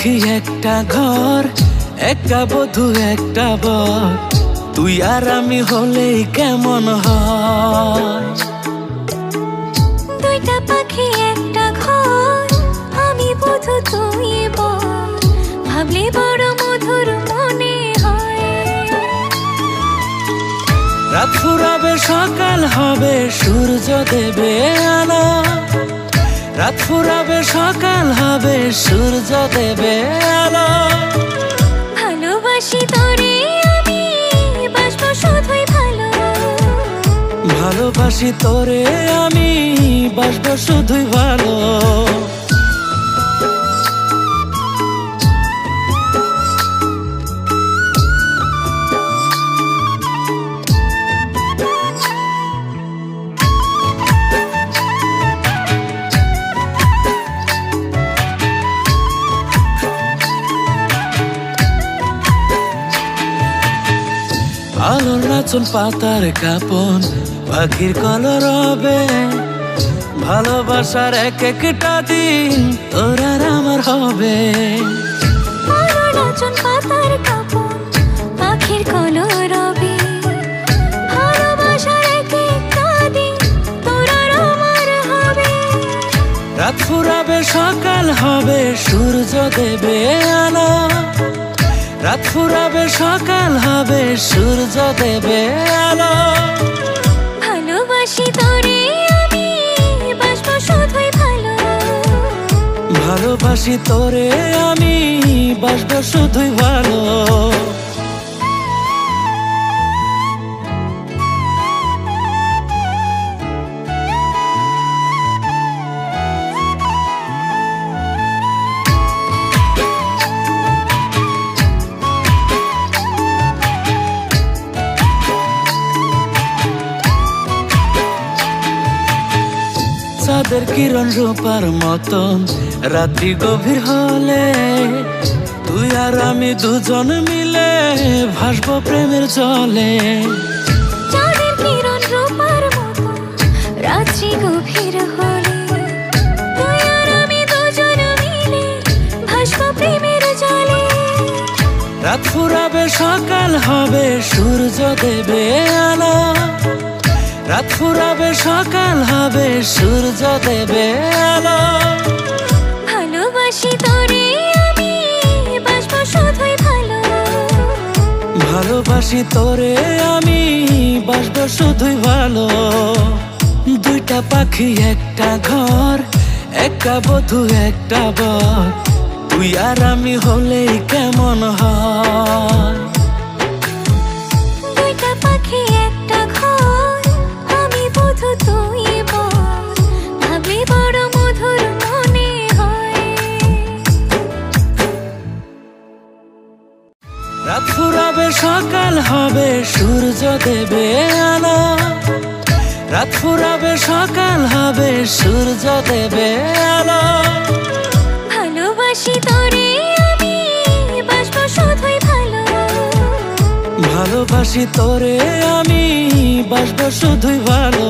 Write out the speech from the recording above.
পাখি একটা ঘর একটা বধু একটা বর। তুই আর আমি হলেই কেমন হয়? দুইটা পাখি একটা ঘর আমি বুধু তুই বল ভাবলে বড় মধুর মনে হয়। রাত ফুরাবে সকাল হবে সূর্য দেবে আলো। রাত ফুরাবে সকাল হবে সূর্য দেবে আলো। ভালোবাসি তোরে আমি বাসবো শুধুই ভালো। ভালোবাসি তোরে আমি বাসবো শুধুই ভালো। আলোর নাচন পাতার কাপন পাখির কলর হবে। ভালোবাসার এক একটা দিন তোর আর আমার হবে। পাতার পাখির রাত ফুরাবে সকাল হবে সূর্য দেবে আলো। রাত ফুরাবে সকাল হবে সূর্য দেবে আলো। ভালোবাসি তোরে আমি বাসবো শুধুই ভালো। ভালোবাসি তোরে আমি বাসবো শুধুই ভালো। চাঁদের কিরণ রূপার মতন। রাত্রি গভীর হলে তুই আর আমি দুজন মিলে ভাসবো প্রেমের জলে। চাঁদের কিরণ রূপার মতো রাত্রি গভীর হলে তুই আর আমি দুজন মিলে ভাসবো প্রেমের জলে। রাত ফুরাবে সকাল হবে সূর্য দেবে আলো। রাত ফুরাবে সকাল হবে সূর্য দেবে আলো। ভালোবাসি তোরে আমি বাসবো শুধুই ভালো। ভালোবাসি তোরে আমি বাসবো শুধুই ভালো। দুইটা পাখি একটা ঘর একটা বধু একটা বর। তুই আর আমি হলেই কেমন হয়? হবে সূর্য দেবে আলো। রাত ফুরাবে সকাল হবে সূর্য দেবে আলো। ভালোবাসি তোরে আমি বাসবো শুধুই ভালো। ভালোবাসি তোরে আমি বাসবো শুধুই ভালো।